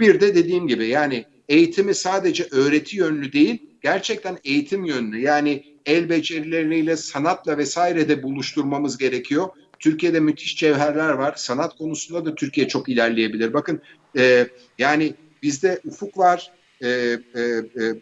Bir de dediğim gibi yani eğitimi sadece öğreti yönlü değil, gerçekten eğitim yönlü. Yani el becerileriyle, sanatla vesaire de buluşturmamız gerekiyor. Türkiye'de müthiş cevherler var. Sanat konusunda da Türkiye çok ilerleyebilir. Bakın e, yani bizde ufuk var, e, e, e,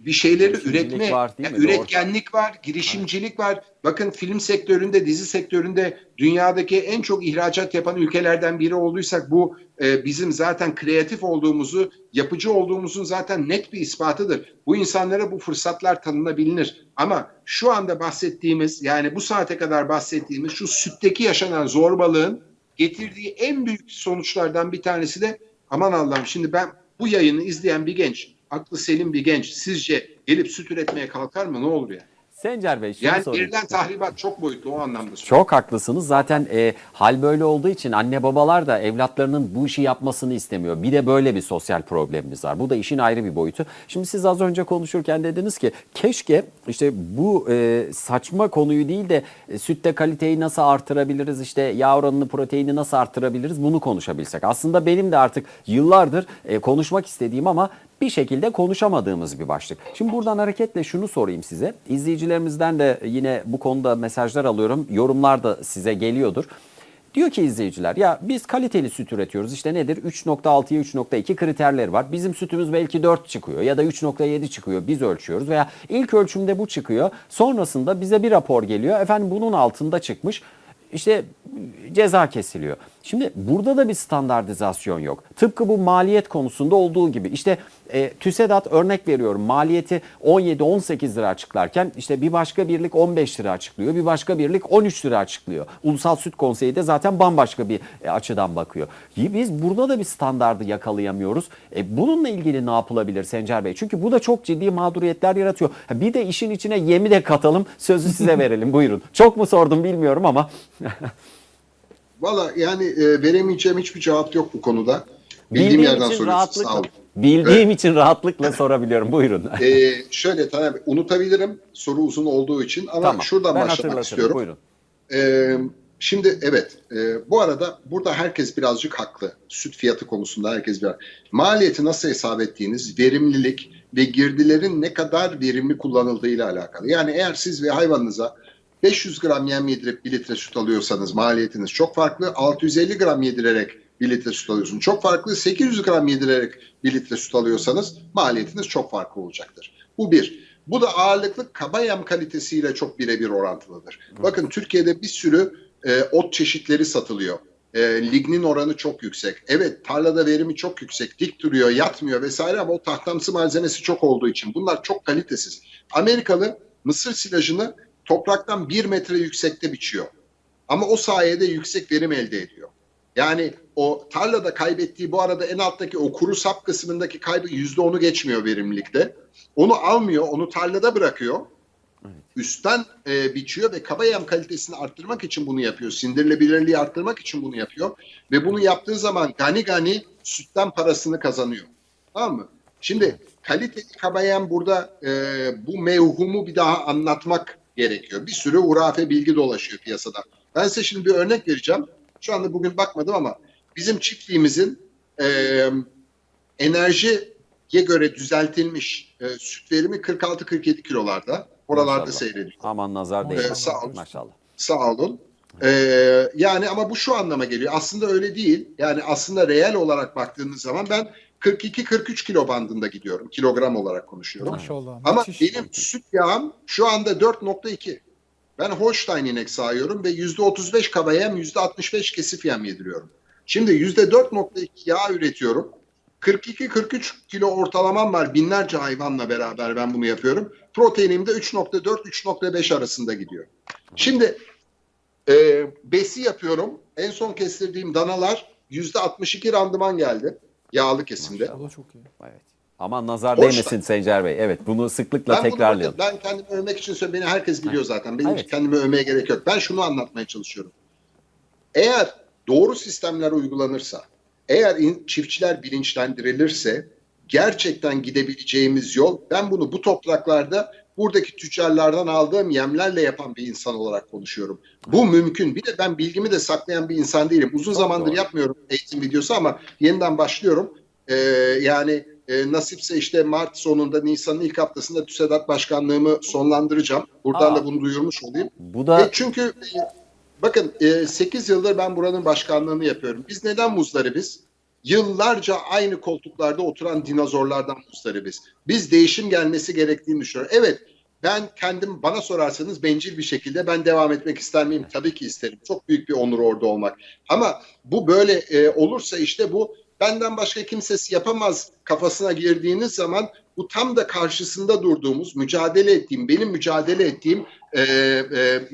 bir şeyleri üretme, var, yani üretkenlik var, girişimcilik var. Bakın film sektöründe, dizi sektöründe dünyadaki en çok ihracat yapan ülkelerden biri olduysak bu e, bizim zaten kreatif olduğumuzu, yapıcı olduğumuzun zaten net bir ispatıdır. Bu insanlara bu fırsatlar tanınabilir. Ama şu anda bahsettiğimiz yani bu saate kadar bahsettiğimiz şu sütteki yaşanan zorbalığın getirdiği en büyük sonuçlardan bir tanesi de aman Allah'ım şimdi ben bu yayını izleyen bir genç, aklı selim bir genç sizce gelip süt üretmeye kalkar mı? Ne olur ya? Sencer Bey şunu Yani sorayım. verilen tahribat çok boyutlu o anlamda. Çok haklısınız. Zaten e, hal böyle olduğu için anne babalar da evlatlarının bu işi yapmasını istemiyor. Bir de böyle bir sosyal problemimiz var. Bu da işin ayrı bir boyutu. Şimdi siz az önce konuşurken dediniz ki keşke işte bu e, saçma konuyu değil de e, sütte kaliteyi nasıl artırabiliriz, işte yağ oranını, proteini nasıl artırabiliriz bunu konuşabilsek. Aslında benim de artık yıllardır e, konuşmak istediğim ama bir şekilde konuşamadığımız bir başlık. Şimdi buradan hareketle şunu sorayım size. İzleyicilerimizden de yine bu konuda mesajlar alıyorum. Yorumlar da size geliyordur. Diyor ki izleyiciler ya biz kaliteli süt üretiyoruz. İşte nedir? 3.6'ya 3.2 kriterleri var. Bizim sütümüz belki 4 çıkıyor ya da 3.7 çıkıyor. Biz ölçüyoruz veya ilk ölçümde bu çıkıyor. Sonrasında bize bir rapor geliyor. Efendim bunun altında çıkmış. İşte ceza kesiliyor. Şimdi burada da bir standartizasyon yok. Tıpkı bu maliyet konusunda olduğu gibi. İşte e, TÜSEDAT örnek veriyorum maliyeti 17-18 lira açıklarken işte bir başka birlik 15 lira açıklıyor. Bir başka birlik 13 lira açıklıyor. Ulusal Süt Konseyi de zaten bambaşka bir e, açıdan bakıyor. Y- Biz burada da bir standardı yakalayamıyoruz. E, bununla ilgili ne yapılabilir Sencer Bey? Çünkü bu da çok ciddi mağduriyetler yaratıyor. Ha, Bir de işin içine yemi de katalım. Sözü size verelim. Buyurun. Çok mu sordum bilmiyorum ama. Valla yani e, veremeyeceğim hiçbir cevap yok bu konuda. Bildiğim, Bildiğim yerden için soruyorsun. rahatlıkla, Sağ olun. bildiğim için rahatlıkla sorabiliyorum. Buyurun. Ee, şöyle Taner Bey, unutabilirim soru uzun olduğu için ama tamam. şuradan ben başlamak hatırlatırım. istiyorum. Buyurun. Ee, şimdi evet e, bu arada burada herkes birazcık haklı. Süt fiyatı konusunda herkes biraz. Maliyeti nasıl hesap ettiğiniz, verimlilik ve girdilerin ne kadar verimli kullanıldığıyla alakalı. Yani eğer siz ve hayvanınıza 500 gram yem yedirip 1 litre süt alıyorsanız maliyetiniz çok farklı. 650 gram yedirerek 1 litre süt alıyorsunuz. Çok farklı. 800 gram yedirerek 1 litre süt alıyorsanız maliyetiniz çok farklı olacaktır. Bu bir. Bu da ağırlıklı kaba yem kalitesiyle çok birebir orantılıdır. Bakın Türkiye'de bir sürü e, ot çeşitleri satılıyor. E, lignin oranı çok yüksek. Evet tarlada verimi çok yüksek. Dik duruyor, yatmıyor vesaire ama o tahtamsı malzemesi çok olduğu için bunlar çok kalitesiz. Amerikalı mısır silajını topraktan bir metre yüksekte biçiyor. Ama o sayede yüksek verim elde ediyor. Yani o tarlada kaybettiği bu arada en alttaki o kuru sap kısmındaki kaybı yüzde onu geçmiyor verimlilikte. Onu almıyor, onu tarlada bırakıyor. Üstten e, biçiyor ve kaba yem kalitesini arttırmak için bunu yapıyor. Sindirilebilirliği arttırmak için bunu yapıyor. Ve bunu yaptığı zaman gani gani sütten parasını kazanıyor. Tamam mı? Şimdi kaliteli kaba yem burada e, bu mevhumu bir daha anlatmak gerekiyor. Bir sürü hurafe bilgi dolaşıyor piyasada. Ben size şimdi bir örnek vereceğim. Şu anda bugün bakmadım ama bizim çiftliğimizin e, enerjiye göre düzeltilmiş e, süt verimi 46-47 kilolarda. Oralarda Maşallah. seyrediyor. Aman nazar Ee, değmesin. sağ olun. Maşallah. Sağ olun. Ee, yani ama bu şu anlama geliyor. Aslında öyle değil. Yani aslında reel olarak baktığınız zaman ben 42-43 kilo bandında gidiyorum. Kilogram olarak konuşuyorum. Maşallah. Ama müthiş. benim süt yağım şu anda 4.2. Ben Holstein inek sağıyorum ve %35 kaba yem, %65 kesif yem yediriyorum. Şimdi %4.2 yağ üretiyorum. 42-43 kilo ortalamam var. Binlerce hayvanla beraber ben bunu yapıyorum. Proteinim de 3.4-3.5 arasında gidiyor. Şimdi e, besi yapıyorum. En son kestirdiğim danalar %62 randıman geldi. Yağlı kesimde. Da çok iyi. Evet. Aman nazar Hoş değmesin Sencer Bey. Evet bunu sıklıkla Ben bunu tekrarlayalım. bakın, ben kendimi övmek için söylüyorum. Beni herkes biliyor zaten. Benim Evet. kendimi övmeye gerek yok. Ben şunu anlatmaya çalışıyorum. Eğer doğru sistemler uygulanırsa, eğer çiftçiler bilinçlendirilirse gerçekten gidebileceğimiz yol, ben bunu bu topraklarda buradaki tüccarlardan aldığım yemlerle yapan bir insan olarak konuşuyorum. Bu mümkün. Bir de ben bilgimi de saklayan bir insan değilim. Uzun Çok zamandır doğru. yapmıyorum eğitim videosu ama yeniden başlıyorum. Ee, yani e, nasipse işte Mart sonunda Nisan'ın ilk haftasında TÜSEDAT başkanlığımı sonlandıracağım. Buradan Aa. da bunu duyurmuş olayım. Bu da E çünkü e, bakın e, 8 yıldır ben buranın başkanlığını yapıyorum. Biz neden muzdaribiz? Yıllarca aynı koltuklarda oturan dinozorlardan muzdaribiz. Biz değişim gelmesi gerektiğini düşünüyorum. Evet ben kendim bana sorarsanız bencil bir şekilde ben devam etmek ister miyim? Tabii ki isterim. Çok büyük bir onur orada olmak. Ama bu böyle e, olursa işte bu benden başka kimsesi yapamaz kafasına girdiğiniz zaman bu tam da karşısında durduğumuz, mücadele ettiğim, benim mücadele ettiğim e, e,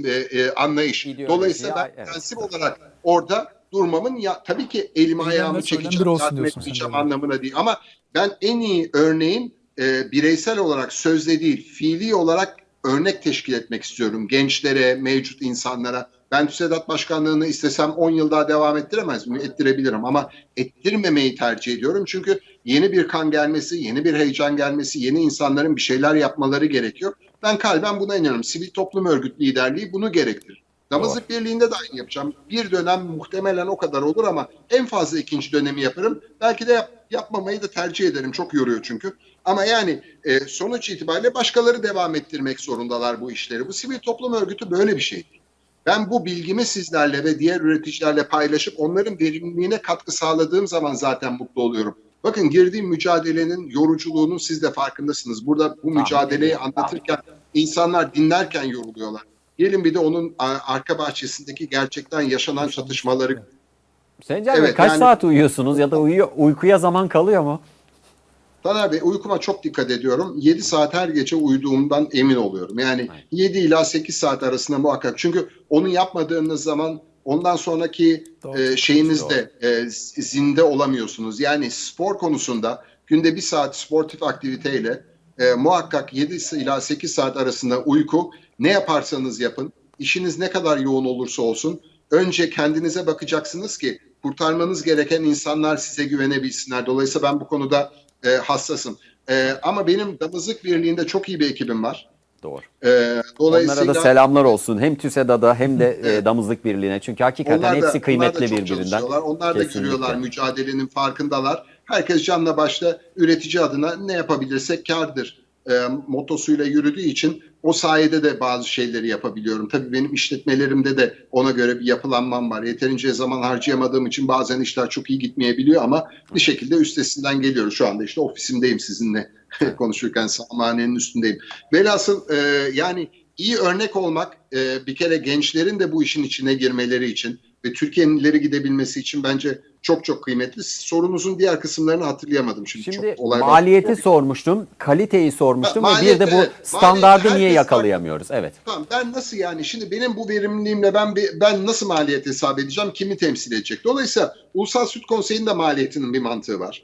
e, e, anlayış. İdeoloji, Dolayısıyla ben evet. prensip olarak orada durmamın ya tabii ki elimi ayağımı çekeceğim, yardım etmeyeceğim anlamına değil. Ama ben en iyi örneğin e, bireysel olarak sözde değil, fiili olarak örnek teşkil etmek istiyorum. Gençlere, mevcut insanlara. Ben TÜSEDAT Başkanlığı'nı istesem 10 yıl daha devam ettiremez miyim? Ettirebilirim ama ettirmemeyi tercih ediyorum. Çünkü yeni bir kan gelmesi, yeni bir heyecan gelmesi, yeni insanların bir şeyler yapmaları gerekiyor. Ben kalben buna inanıyorum. Sivil toplum örgüt liderliği bunu gerektirir. Damızlık Birliği'nde de aynı yapacağım. Bir dönem muhtemelen o kadar olur ama en fazla ikinci dönemi yaparım. Belki de yap- yapmamayı da tercih ederim. Çok yoruyor çünkü. Ama yani e, sonuç itibariyle başkaları devam ettirmek zorundalar bu işleri. Bu sivil toplum örgütü böyle bir şey. Ben bu bilgimi sizlerle ve diğer üreticilerle paylaşıp onların verimliliğine katkı sağladığım zaman zaten mutlu oluyorum. Bakın girdiğim mücadelenin yoruculuğunun siz de farkındasınız. Burada bu mücadeleyi anlatırken insanlar dinlerken yoruluyorlar. Gelin bir de onun arka bahçesindeki gerçekten yaşanan çatışmaları Sencer Bey Evet, kaç yani- saat uyuyorsunuz ya da uyuyor, uykuya zaman kalıyor mu? Taner Bey uykuma çok dikkat ediyorum. 7 saat her gece uyuduğumdan emin oluyorum. Yani 7 ila 8 saat arasında muhakkak. Çünkü onu yapmadığınız zaman ondan sonraki Doğru. e, şeyinizde e, zinde olamıyorsunuz. Yani spor konusunda günde bir saat sportif aktiviteyle e, muhakkak 7 ila 8 saat arasında uyku ne yaparsanız yapın, işiniz ne kadar yoğun olursa olsun önce kendinize bakacaksınız ki kurtarmanız gereken insanlar size güvenebilsinler. Dolayısıyla ben bu konuda e, hassasım. E, ama benim Damızlık Birliği'nde çok iyi bir ekibim var. Doğru. E, dolayısıyla Onlara da selamlar olsun. Hem TÜSEDA'da hem de e. Damızlık Birliği'ne. Çünkü hakikaten Onlar da, hepsi kıymetli onlar da çok birbirinden. Onlar da Kesinlikle. görüyorlar mücadelenin farkındalar. Herkes canla başla üretici adına ne yapabilirsek kardır e, motosuyla yürüdüğü için o sayede de bazı şeyleri yapabiliyorum. Tabii benim işletmelerimde de ona göre bir yapılanmam var. Yeterince zaman harcayamadığım için bazen işler çok iyi gitmeyebiliyor ama bir şekilde üstesinden geliyoruz. Şu anda işte ofisimdeyim sizinle konuşurken sahnenin üstündeyim. Velhasıl e, yani iyi örnek olmak e, bir kere gençlerin de bu işin içine girmeleri için ve Türkiye'nin ileri gidebilmesi için bence çok çok kıymetli. Sorunuzun diğer kısımlarını hatırlayamadım şimdi. Şimdi çok olay var. maliyeti sormuştum, kaliteyi sormuştum Ha, ve bir maliyet, de bu evet. standardı Maliyet, niye yakalayamıyoruz? Evet. Tamam ben nasıl yani şimdi benim bu verimliliğimle ben bir- ben nasıl maliyet hesap edeceğim? Kimi temsil edecek? Dolayısıyla Ulusal Süt Konseyi'nin de maliyetinin bir mantığı var.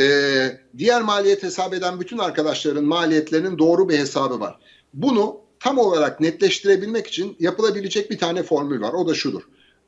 Ee, diğer maliyet hesap eden bütün arkadaşların maliyetlerinin doğru bir hesabı var. Bunu tam olarak netleştirebilmek için yapılabilecek bir tane formül var. O da şudur.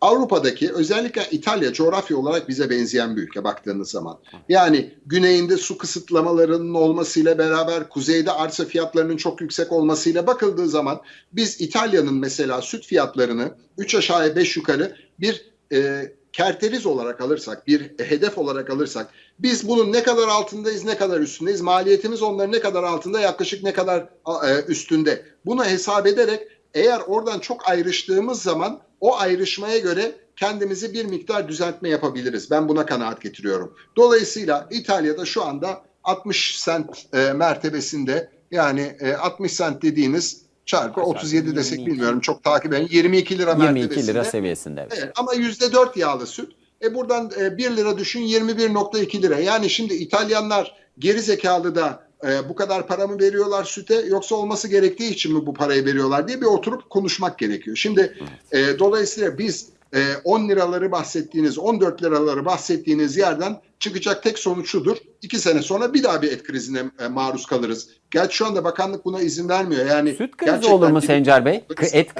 Avrupa'daki özellikle İtalya coğrafya olarak bize benzeyen bir ülke baktığınız zaman. Yani güneyinde su kısıtlamalarının olmasıyla beraber kuzeyde arsa fiyatlarının çok yüksek olmasıyla bakıldığı zaman biz İtalya'nın mesela süt fiyatlarını 3 aşağıya 5 yukarı bir e, kerteriz olarak alırsak, bir hedef olarak alırsak biz bunun ne kadar altındayız, ne kadar üstündeyiz, maliyetimiz onların ne kadar altında, yaklaşık ne kadar e, üstünde. Bunu hesap ederek eğer oradan çok ayrıştığımız zaman o ayrışmaya göre kendimizi bir miktar düzeltme yapabiliriz. Ben buna kanaat getiriyorum. Dolayısıyla İtalya'da şu anda 60 sent e, mertebesinde yani e, 60 sent dediğiniz çarpı Kaç 37 çarpı? desek 22. bilmiyorum çok takip edin 22 lira 22 mertebesinde. lira seviyesinde. Evet. Evet, ama %4 yağlı süt. E buradan e, 1 lira düşün 21.2 lira. Yani şimdi İtalyanlar geri zekalı da e, bu kadar para mı veriyorlar süte yoksa olması gerektiği için mi bu parayı veriyorlar diye bir oturup konuşmak gerekiyor. Şimdi e, dolayısıyla biz e, 10 liraları bahsettiğiniz 14 liraları bahsettiğiniz yerden çıkacak tek sonuç şudur. 2 sene sonra bir daha bir et krizine e, maruz kalırız. Gerçi şu anda bakanlık buna izin vermiyor. Yani Süt krizi olur mu Sencer Bey? Et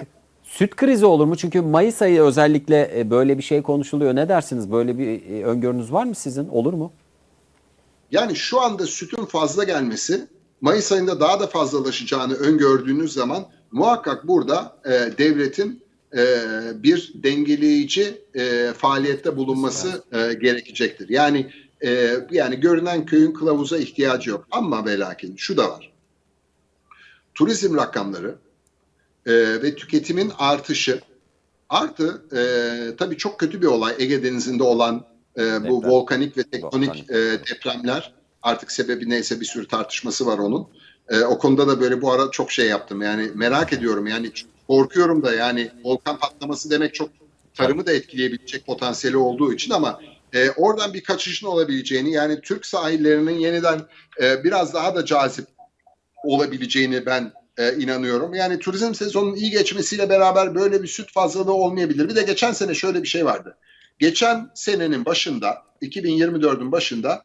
Süt krizi olur mu? Çünkü Mayıs ayı özellikle e, böyle bir şey konuşuluyor. Ne dersiniz? Böyle bir e, öngörünüz var mı sizin? Olur mu? Yani şu anda sütün fazla gelmesi Mayıs ayında daha da fazlalaşacağını öngördüğünüz zaman muhakkak burada e, devletin e, bir dengeleyici e, faaliyette bulunması e, gerekecektir. Yani e, yani görünen köyün kılavuza ihtiyacı yok. Ama ve lakin şu da var. Turizm rakamları e, ve tüketimin artışı artı e, tabii çok kötü bir olay Ege Denizi'nde olan e, bu Deprem. volkanik ve tektonik Volkanik. e, depremler artık sebebi neyse bir sürü tartışması var onun. E, o konuda da böyle bu ara çok şey yaptım. Yani merak ediyorum yani korkuyorum da yani volkan patlaması demek çok tarımı da etkileyebilecek potansiyeli olduğu için ama e, oradan bir kaçışın olabileceğini yani Türk sahillerinin yeniden e, biraz daha da cazip olabileceğini ben e, inanıyorum. Yani turizm sezonunun iyi geçmesiyle beraber böyle bir süt fazlalığı olmayabilir. Bir de geçen sene şöyle bir şey vardı. Geçen senenin başında 2024'ün başında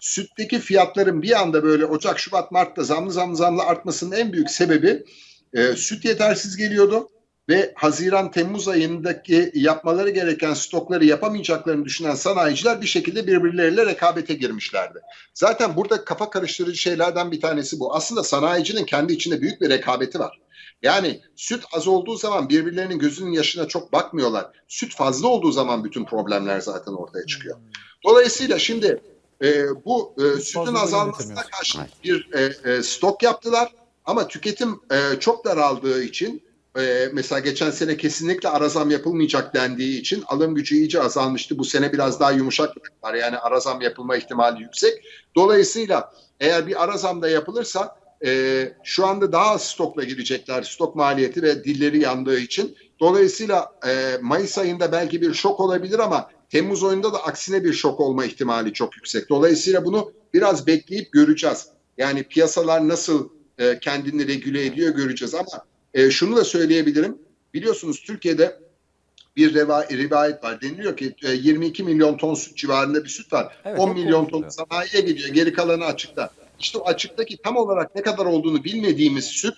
sütteki fiyatların bir anda böyle Ocak, Şubat, Mart'ta zamlı zamlı zamlı artmasının en büyük sebebi e, süt yetersiz geliyordu ve Haziran Temmuz ayındaki yapmaları gereken stokları yapamayacaklarını düşünen sanayiciler bir şekilde birbirleriyle rekabete girmişlerdi. Zaten burada kafa karıştırıcı şeylerden bir tanesi bu. Aslında sanayicinin kendi içinde büyük bir rekabeti var. Yani süt az olduğu zaman birbirlerinin gözünün yaşına çok bakmıyorlar. Süt fazla olduğu zaman bütün problemler zaten ortaya çıkıyor. Dolayısıyla şimdi e, bu e, sütün azalmasına karşı bir e, e, stok yaptılar. Ama tüketim e, çok daraldığı için e, mesela geçen sene kesinlikle arazam yapılmayacak dendiği için alım gücü iyice azalmıştı. Bu sene biraz daha yumuşak var. Yani arazam yapılma ihtimali yüksek. Dolayısıyla eğer bir arazam da yapılırsa e, şu anda daha az stokla girecekler. Stok maliyeti ve dilleri yandığı için. Dolayısıyla e, Mayıs ayında belki bir şok olabilir ama Temmuz ayında da aksine bir şok olma ihtimali çok yüksek. Dolayısıyla bunu biraz bekleyip göreceğiz. Yani piyasalar nasıl e, kendini regüle ediyor göreceğiz ama e, şunu da söyleyebilirim. Biliyorsunuz Türkiye'de bir reva, rivayet var. Deniliyor ki e, 22 milyon ton süt civarında bir süt var. Evet, 10 çok milyon ton sanayiye gidiyor. Geri kalanı açıkta. İşte o açıktaki tam olarak ne kadar olduğunu bilmediğimiz süt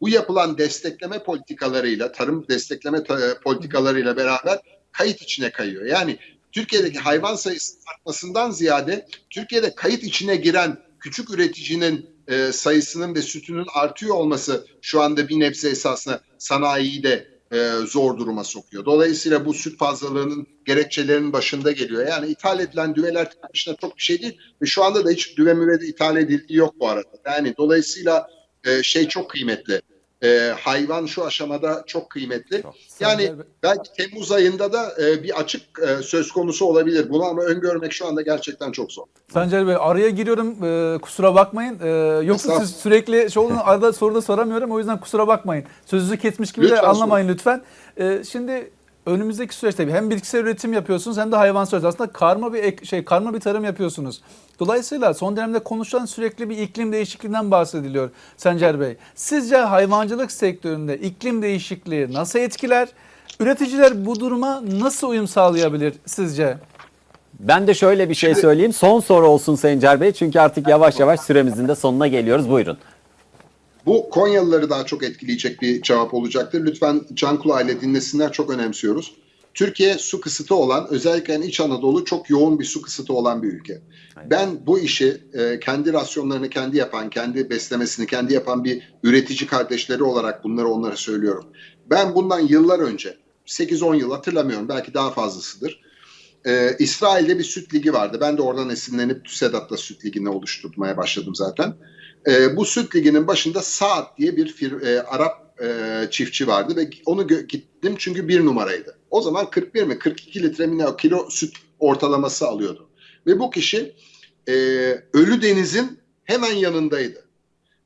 bu yapılan destekleme politikalarıyla, tarım destekleme ta- politikalarıyla beraber kayıt içine kayıyor. Yani Türkiye'deki hayvan sayısının artmasından ziyade Türkiye'de kayıt içine giren küçük üreticinin e, sayısının ve sütünün artıyor olması şu anda bir nebze esasında sanayiyi de e, zor duruma sokuyor. Dolayısıyla bu süt fazlalığının gerekçelerinin başında geliyor. Yani ithal edilen düveler başına çok bir şey değil ve şu anda da hiç düve müve de ithal edildiği yok bu arada. Yani dolayısıyla e, şey çok kıymetli. E, hayvan şu aşamada çok kıymetli. Çok. Yani belki Temmuz ayında da e, bir açık e, söz konusu olabilir bunu ama öngörmek şu anda gerçekten çok zor. Sencer Bey araya giriyorum e, kusura bakmayın. E, yoksa siz sürekli şey olun arada soru da soramıyorum o yüzden kusura bakmayın. Sözünüzü kesmiş gibi de Lütfen anlamayın lütfen. E, şimdi önümüzdeki süreçte hem bitkisel üretim yapıyorsunuz hem de hayvansal üretim. Aslında karma bir ek- şey karma bir tarım yapıyorsunuz. Dolayısıyla son dönemde konuşulan sürekli bir iklim değişikliğinden bahsediliyor Sencer Bey. Sizce hayvancılık sektöründe iklim değişikliği nasıl etkiler? Üreticiler bu duruma nasıl uyum sağlayabilir sizce? Ben de şöyle bir şey söyleyeyim. Son soru olsun Sencer Bey. Çünkü artık yavaş yavaş süremizin de sonuna geliyoruz. Buyurun. Bu Konyalıları daha çok etkileyecek bir cevap olacaktır. Lütfen can kulağıyla dinlesinler çok önemsiyoruz. Türkiye su kısıtı olan özellikle İç Anadolu çok yoğun bir su kısıtı olan bir ülke. Ben bu işi e, kendi rasyonlarını kendi yapan, kendi beslemesini kendi yapan bir üretici kardeşleri olarak bunları onlara söylüyorum. Ben bundan yıllar önce 8-10 yıl hatırlamıyorum belki daha fazlasıdır. E, İsrail'de bir süt ligi vardı. Ben de oradan esinlenip TÜSEDAT'la süt ligini oluşturmaya başladım zaten. E, bu süt liginin başında Saat diye bir fir, e, Arap e, çiftçi vardı ve onu gittim çünkü bir numaraydı. O zaman 41 mi 42 litre mi kilo süt ortalaması alıyordu. Ve bu kişi e, Ölü Deniz'in hemen yanındaydı.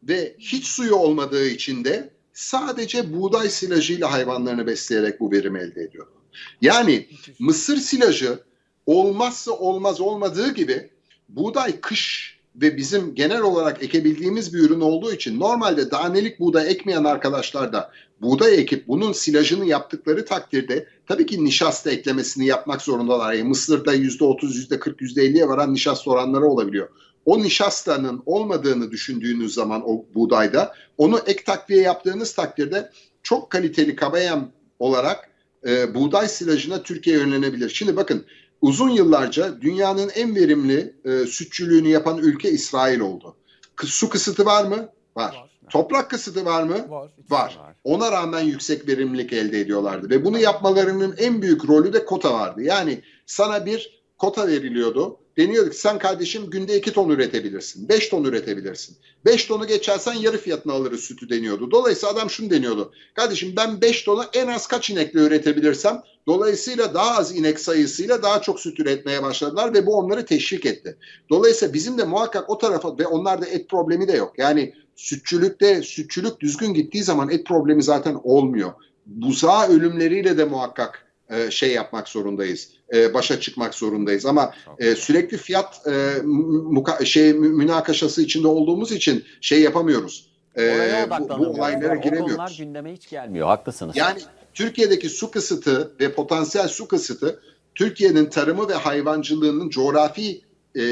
Ve hiç suyu olmadığı için de sadece buğday silajıyla hayvanlarını besleyerek bu verimi elde ediyordu. Yani mısır silajı olmazsa olmaz olmadığı gibi buğday kış ve bizim genel olarak ekebildiğimiz bir ürün olduğu için normalde danelik buğday ekmeyen arkadaşlar da buğday ekip bunun silajını yaptıkları takdirde tabii ki nişasta eklemesini yapmak zorundalar. Yani Mısır'da %30, %40, %50'ye varan nişasta oranları olabiliyor. O nişastanın olmadığını düşündüğünüz zaman o buğdayda onu ek takviye yaptığınız takdirde çok kaliteli kabayem olarak e, buğday silajına Türkiye yönlenebilir. Şimdi bakın uzun yıllarca dünyanın en verimli e, sütçülüğünü yapan ülke İsrail oldu. Kı- Su kısıtı var mı? Var. Var. Toprak kısıtı var mı? Var. Var. Ona rağmen yüksek verimlilik elde ediyorlardı ve bunu yapmalarının en büyük rolü de kota vardı. Yani sana bir kota veriliyordu. Deniyordu ki sen kardeşim günde 2 ton üretebilirsin. 5 ton üretebilirsin. 5 tonu geçersen yarı fiyatına alırız sütü deniyordu. Dolayısıyla adam şunu deniyordu. Kardeşim ben 5 tonu en az kaç inekle üretebilirsem dolayısıyla daha az inek sayısıyla daha çok süt üretmeye başladılar ve bu onları teşvik etti. Dolayısıyla bizim de muhakkak o tarafa ve onlarda et problemi de yok. Yani sütçülükte sütçülük düzgün gittiği zaman et problemi zaten olmuyor. Buzağı ölümleriyle de muhakkak e, şey yapmak zorundayız. E, başa çıkmak zorundayız ama e, sürekli fiyat e, muka- şey mü- münakaşası içinde olduğumuz için şey yapamıyoruz. E, bu, bu olaylara O konular giremiyoruz. gündeme hiç gelmiyor. Haklısınız. Yani Türkiye'deki su kısıtı ve potansiyel su kısıtı Türkiye'nin tarımı ve hayvancılığının coğrafi e,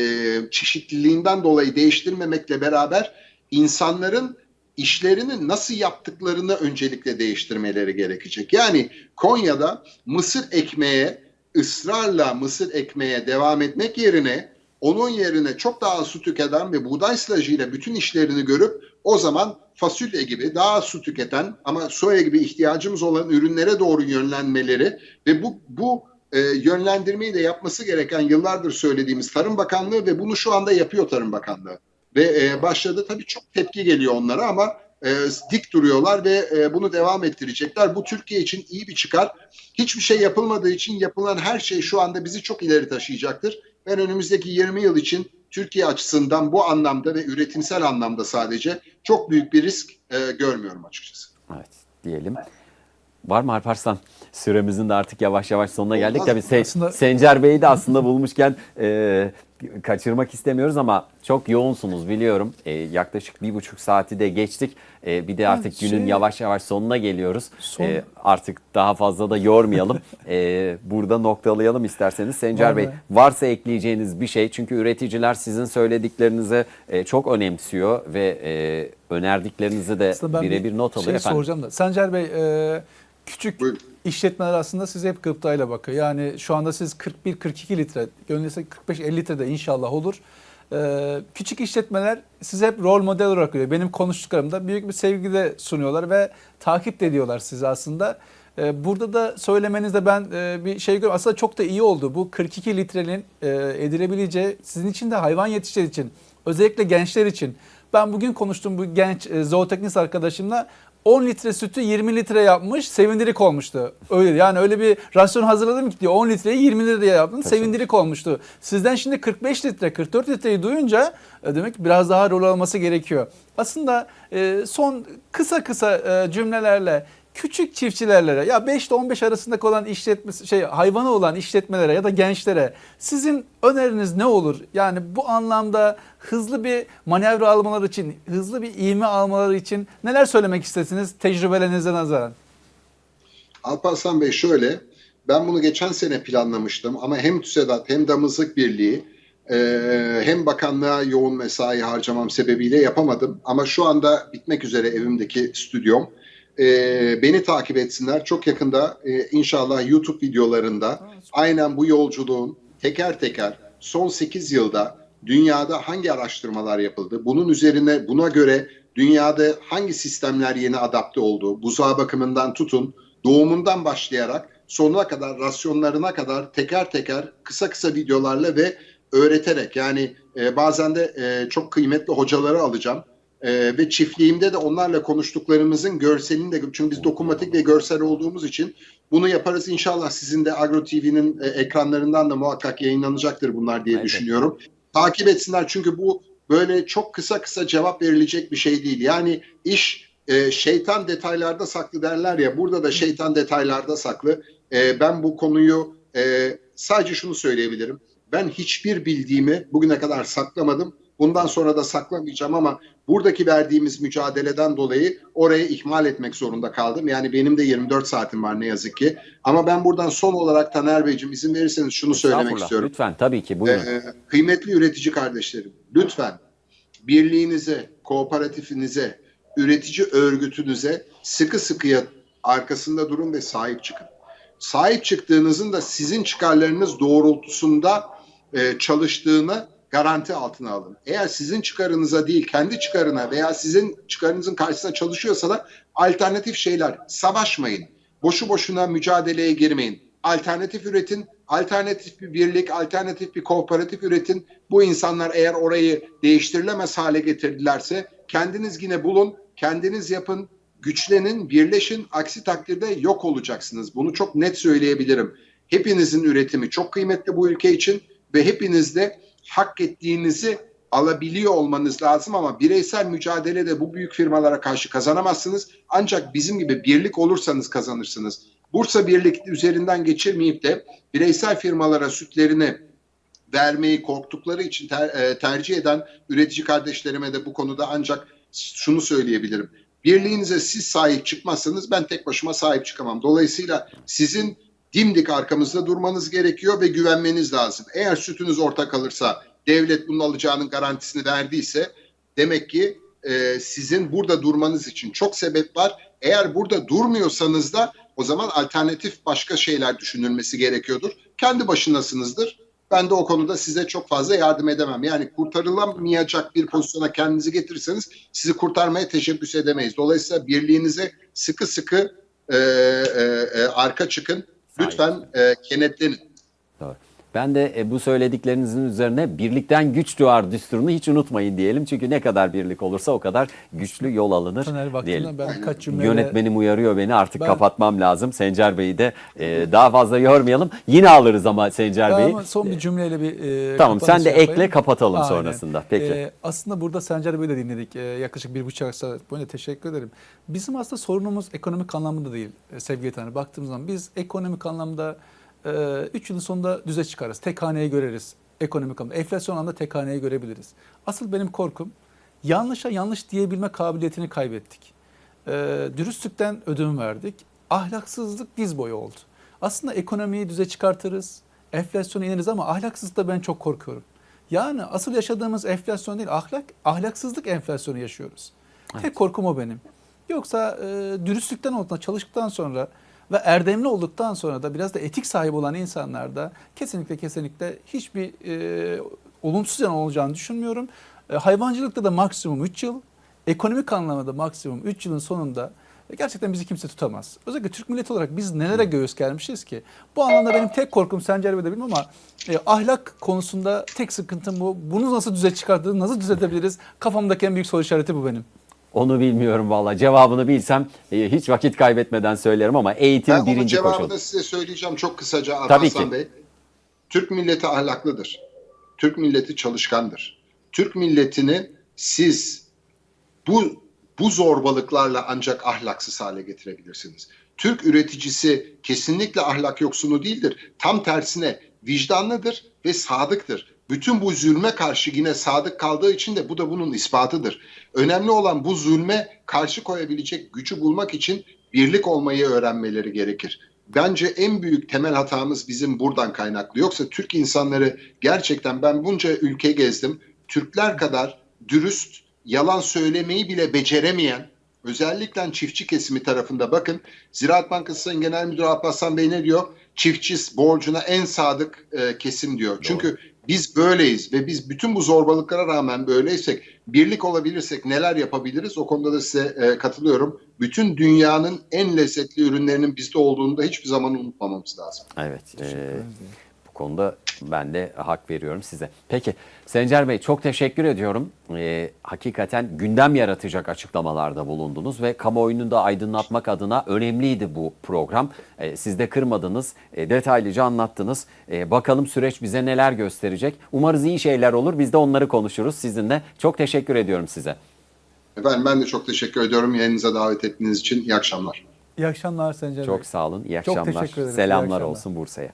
çeşitliliğinden dolayı değiştirmemekle beraber insanların işlerini nasıl yaptıklarını öncelikle değiştirmeleri gerekecek. Yani Konya'da mısır ekmeğe ısrarla mısır ekmeğe devam etmek yerine onun yerine çok daha su tüketen ve buğday silajıyla bütün işlerini görüp o zaman fasulye gibi daha su tüketen ama soya gibi ihtiyacımız olan ürünlere doğru yönlenmeleri ve bu bu e, yönlendirmeyi de yapması gereken yıllardır söylediğimiz Tarım Bakanlığı ve bunu şu anda yapıyor Tarım Bakanlığı. Ve e, başladı tabii çok tepki geliyor onlara ama e, dik duruyorlar ve e, bunu devam ettirecekler. Bu Türkiye için iyi bir çıkar. Hiçbir şey yapılmadığı için yapılan her şey şu anda bizi çok ileri taşıyacaktır. Ben önümüzdeki 20 yıl için Türkiye açısından bu anlamda ve üretimsel anlamda sadece çok büyük bir risk e, görmüyorum açıkçası. Evet diyelim. Var mı Alparslan? Süremizin de artık yavaş yavaş sonuna geldik. Olmaz Tabii? Se- Aslında- Sencer Bey'i de aslında bulmuşken e, kaçırmak istemiyoruz ama çok yoğunsunuz biliyorum. E, yaklaşık bir buçuk saati de geçtik. E, bir de artık şey- günün yavaş yavaş sonuna geliyoruz. Son- E, artık daha fazla da yormayalım. E, burada noktalayalım isterseniz. Sencer Var Bey mı? varsa ekleyeceğiniz bir şey. Çünkü üreticiler sizin söylediklerinizi e, çok önemsiyor ve e, önerdiklerinizi de Aslında ben birebir bir not alıyor şey efendim. soracağım da. Sencer Bey e, küçük Buyurun. İşletmeler aslında size hep gıptayla bakıyor. Yani şu anda siz 41-42 litre, gönüllüse 45-50 litre de inşallah olur. E, küçük işletmeler size hep rol model olarak görüyor. Benim konuştuklarımda büyük bir sevgi de sunuyorlar ve takip de ediyorlar sizi aslında. E, burada da söylemenizde ben e, bir şey görüyorum. Aslında çok da iyi oldu. Bu 42 litrenin e, edilebileceği sizin için de hayvan yetişleri için özellikle gençler için ben bugün konuştum bu genç e, zooteknist arkadaşımla 10 litre sütü 20 litre yapmış sevindirik olmuştu. Öyle yani öyle bir rasyon hazırladım ki diyor 10 litreyi 20 litreye yaptım sevindirik olmuştu. Sizden şimdi 45 litre 44 litreyi duyunca e, demek ki biraz daha rol alması gerekiyor. Aslında e, son kısa kısa e, cümlelerle küçük çiftçilerle ya 5 ile 15 arasında olan işletme şey hayvanı olan işletmelere ya da gençlere sizin öneriniz ne olur? Yani bu anlamda hızlı bir manevra almaları için, hızlı bir ivme almaları için neler söylemek istersiniz tecrübelerinize nazaran? Alparslan Bey şöyle, ben bunu geçen sene planlamıştım ama hem TÜSEDAT hem Damızlık Birliği hem bakanlığa yoğun mesai harcamam sebebiyle yapamadım. Ama şu anda bitmek üzere evimdeki stüdyom. E, beni takip etsinler. Çok yakında e, inşallah YouTube videolarında aynen bu yolculuğun teker teker son 8 yılda dünyada hangi araştırmalar yapıldı? Bunun üzerine buna göre dünyada hangi sistemler yeni adapte oldu? Buzağı bakımından tutun, doğumundan başlayarak sonuna kadar, rasyonlarına kadar teker teker kısa kısa videolarla ve öğreterek yani e, bazen de e, çok kıymetli hocaları alacağım. E, ve çiftliğimde de onlarla konuştuklarımızın görselini de çünkü biz dokunmatik ve görsel olduğumuz için bunu yaparız. İnşallah sizin de Agro TV'nin e, ekranlarından da muhakkak yayınlanacaktır bunlar diye Evet. düşünüyorum. Takip etsinler çünkü bu böyle çok kısa kısa cevap verilecek bir şey değil. Yani iş e, şeytan detaylarda saklı derler ya burada da şeytan detaylarda saklı. E, ben bu konuyu e, sadece şunu söyleyebilirim. Ben hiçbir bildiğimi bugüne kadar saklamadım. Bundan sonra da saklamayacağım ama buradaki verdiğimiz mücadeleden dolayı orayı ihmal etmek zorunda kaldım. Yani benim de 24 saatim var ne yazık ki. Ama ben buradan son olarak Taner Beyciğim izin verirseniz şunu söylemek istiyorum. Lütfen tabii ki buyurun. Ee, kıymetli üretici kardeşlerim, lütfen birliğinize, kooperatifinize, üretici örgütünüze sıkı sıkıya arkasında durun ve sahip çıkın. Sahip çıktığınızın da sizin çıkarlarınız doğrultusunda e, çalıştığını garanti altına alın. Eğer sizin çıkarınıza değil kendi çıkarına veya sizin çıkarınızın karşısına çalışıyorsa da alternatif şeyler savaşmayın. Boşu boşuna mücadeleye girmeyin. Alternatif üretin, alternatif bir birlik, alternatif bir kooperatif üretin. Bu insanlar eğer orayı değiştirilemez hale getirdilerse kendiniz yine bulun, kendiniz yapın, güçlenin, birleşin. Aksi takdirde yok olacaksınız. Bunu çok net söyleyebilirim. Hepinizin üretimi çok kıymetli bu ülke için ve hepiniz de hak ettiğinizi alabiliyor olmanız lazım ama bireysel mücadelede bu büyük firmalara karşı kazanamazsınız. Ancak bizim gibi birlik olursanız kazanırsınız. Bursa Birlik üzerinden geçirmeyip de bireysel firmalara sütlerini vermeyi korktukları için ter- e, tercih eden üretici kardeşlerime de bu konuda ancak şunu söyleyebilirim. Birliğinize siz sahip çıkmazsanız ben tek başıma sahip çıkamam. Dolayısıyla sizin dimdik arkamızda durmanız gerekiyor ve güvenmeniz lazım. Eğer sütünüz orta kalırsa, devlet bunun alacağının garantisini verdiyse demek ki e, sizin burada durmanız için çok sebep var. Eğer burada durmuyorsanız da o zaman alternatif başka şeyler düşünülmesi gerekiyordur. Kendi başınasınızdır. Ben de o konuda size çok fazla yardım edemem. Yani kurtarılamayacak bir pozisyona kendinizi getirirseniz sizi kurtarmaya teşebbüs edemeyiz. Dolayısıyla birliğinize sıkı sıkı e, e, e, arka çıkın. Lütfen e, kenetlenin. Ben de e, bu söylediklerinizin üzerine birlikten güç doğar düsturunu hiç unutmayın diyelim. Çünkü ne kadar birlik olursa o kadar güçlü yol alınır Taner diyelim. ben birkaç cümleyle... Yönetmenim uyarıyor beni artık Ben- kapatmam lazım. Sencer Bey'i de e, daha fazla yormayalım. Yine alırız ama Sencer Bey'i. son bir cümleyle bir e, Tamam, sen de yapayım. ekle, kapatalım Aynen. sonrasında. Peki. E, aslında burada Sencer Bey'i de dinledik. E, yaklaşık bir buçuk saat boyunca teşekkür ederim. Bizim aslında sorunumuz ekonomik anlamda değil sevgili Taner. Baktığımız zaman biz ekonomik anlamda 3 yılın sonunda düze çıkarız. Tek göreriz. Ekonomik anlamda. Enflasyon anlamda tek görebiliriz. Asıl benim korkum yanlışa yanlış diyebilme kabiliyetini kaybettik. E, dürüstlükten ödün verdik. Ahlaksızlık diz boyu oldu. Aslında ekonomiyi düze çıkartırız. Enflasyonu ineriz ama ahlaksızlıkta ben çok korkuyorum. Yani asıl yaşadığımız enflasyon değil, ahlak ahlaksızlık enflasyonu yaşıyoruz. Tek korkum o benim. Yoksa e, dürüstlükten olduğunda çalıştıktan sonra ve erdemli olduktan sonra da biraz da etik sahibi olan insanlarda kesinlikle kesinlikle hiçbir e, olumsuz yan olacağını düşünmüyorum. E, hayvancılıkta da maksimum 3 yıl, ekonomik anlamda maksimum 3 yılın sonunda gerçekten bizi kimse tutamaz. Özellikle Türk milleti olarak biz nelere göğüs germişiz ki? Bu anlamda benim tek korkum Sencer Bey de bilmem ama e, ahlak konusunda tek sıkıntım bu. Bunu nasıl düze çıkartırız, nasıl düzeltebiliriz? Kafamdaki en büyük soru işareti bu benim. Onu bilmiyorum valla. Cevabını bilsem e, hiç vakit kaybetmeden söylerim ama eğitim Ben birinci cevabını koşul. da size söyleyeceğim çok kısaca Tabii Alparslan ki. Bey. Türk milleti ahlaklıdır. Türk milleti çalışkandır. Türk milletini siz bu bu zorbalıklarla ancak ahlaksız hale getirebilirsiniz. Türk üreticisi kesinlikle ahlak yoksunu değildir. Tam tersine vicdanlıdır ve sadıktır. Bütün bu zulme karşı yine sadık kaldığı için de bu da bunun ispatıdır. Önemli olan bu zulme karşı koyabilecek gücü bulmak için birlik olmayı öğrenmeleri gerekir. Bence en büyük temel hatamız bizim buradan kaynaklı. Yoksa Türk insanları gerçekten ben bunca ülke gezdim. Türkler kadar dürüst, yalan söylemeyi bile beceremeyen, özellikle çiftçi kesimi tarafında bakın. Ziraat Bankası Sayın Genel Müdürü Alparslan Bey ne diyor? Çiftçi borcuna en sadık e, kesim diyor. Çünkü biz böyleyiz ve biz bütün bu zorbalıklara rağmen böyleysek, birlik olabilirsek neler yapabiliriz? O konuda da size e, katılıyorum. Bütün dünyanın en lezzetli ürünlerinin bizde olduğunu da hiçbir zaman unutmamamız lazım. Evet. e, konuda ben de hak veriyorum size. Peki Sencer Bey çok teşekkür ediyorum. E, hakikaten gündem yaratacak açıklamalarda bulundunuz ve kamuoyunu da aydınlatmak adına önemliydi bu program. E, siz de kırmadınız, e, detaylıca anlattınız. E, bakalım süreç bize neler gösterecek. Umarız iyi şeyler olur. Biz de onları konuşuruz sizinle. Çok teşekkür ediyorum size. Efendim ben de çok teşekkür ediyorum yayınınıza davet ettiğiniz için. İyi akşamlar. İyi akşamlar Sencer Bey. Çok sağ olun. İyi Çok akşamlar. teşekkür ederim. Selamlar akşamlar. olsun Bursa'ya.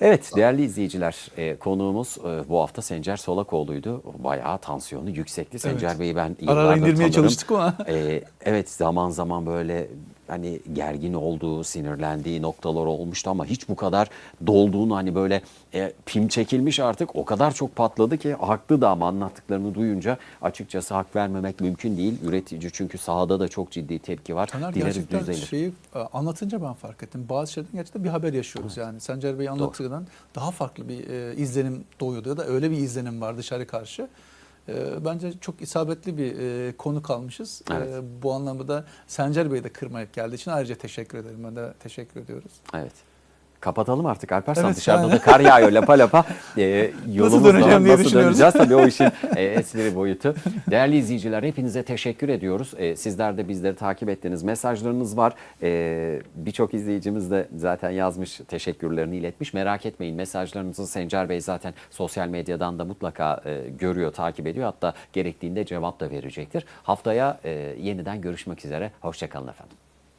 Evet değerli izleyiciler e, konuğumuz e, bu hafta Sencer Solakoğlu'ydu. Bayağı tansiyonu yüksekti. Sencer Bey'i ben Ara yıllardır indirmeye tanırım. çalıştık ama. E, evet zaman zaman böyle hani gergin olduğu, sinirlendiği noktalar olmuştu ama hiç bu kadar dolduğunu hani böyle e, pim çekilmiş artık o kadar çok patladı ki haklı da ama anlattıklarını duyunca açıkçası hak vermemek mümkün değil. Üretici çünkü sahada da çok ciddi tepki var. Taner Dileriz gerçekten düzelir. şeyi e, anlatınca ben fark ettim. Bazı şeyden gerçekten bir haber yaşıyoruz yani. Sencer Bey anlattığı açıdan daha farklı bir e, izlenim doğuyordu ya da öyle bir izlenim var dışarı karşı. E, bence çok isabetli bir e, konu kalmışız. Evet. E, bu anlamda da Sencer Bey de kırmayıp geldiği için ayrıca teşekkür ederim. Ben de teşekkür ediyoruz. Evet. Kapatalım artık Alparslan. Evet, Dışarıda yani. da kar yağıyor lapa lapa. Ee, yolumuz döneceğim var. diye nasıl döneceğiz? Tabii o işin e, espri boyutu. Değerli izleyiciler hepinize teşekkür ediyoruz. Ee, sizler de bizleri takip ettiniz. Mesajlarınız var. Ee, Birçok izleyicimiz de zaten yazmış, teşekkürlerini iletmiş. Merak etmeyin mesajlarınızı Sencer Bey zaten sosyal medyadan da mutlaka e, görüyor, takip ediyor. Hatta gerektiğinde cevap da verecektir. Haftaya e, yeniden görüşmek üzere. Hoşçakalın efendim.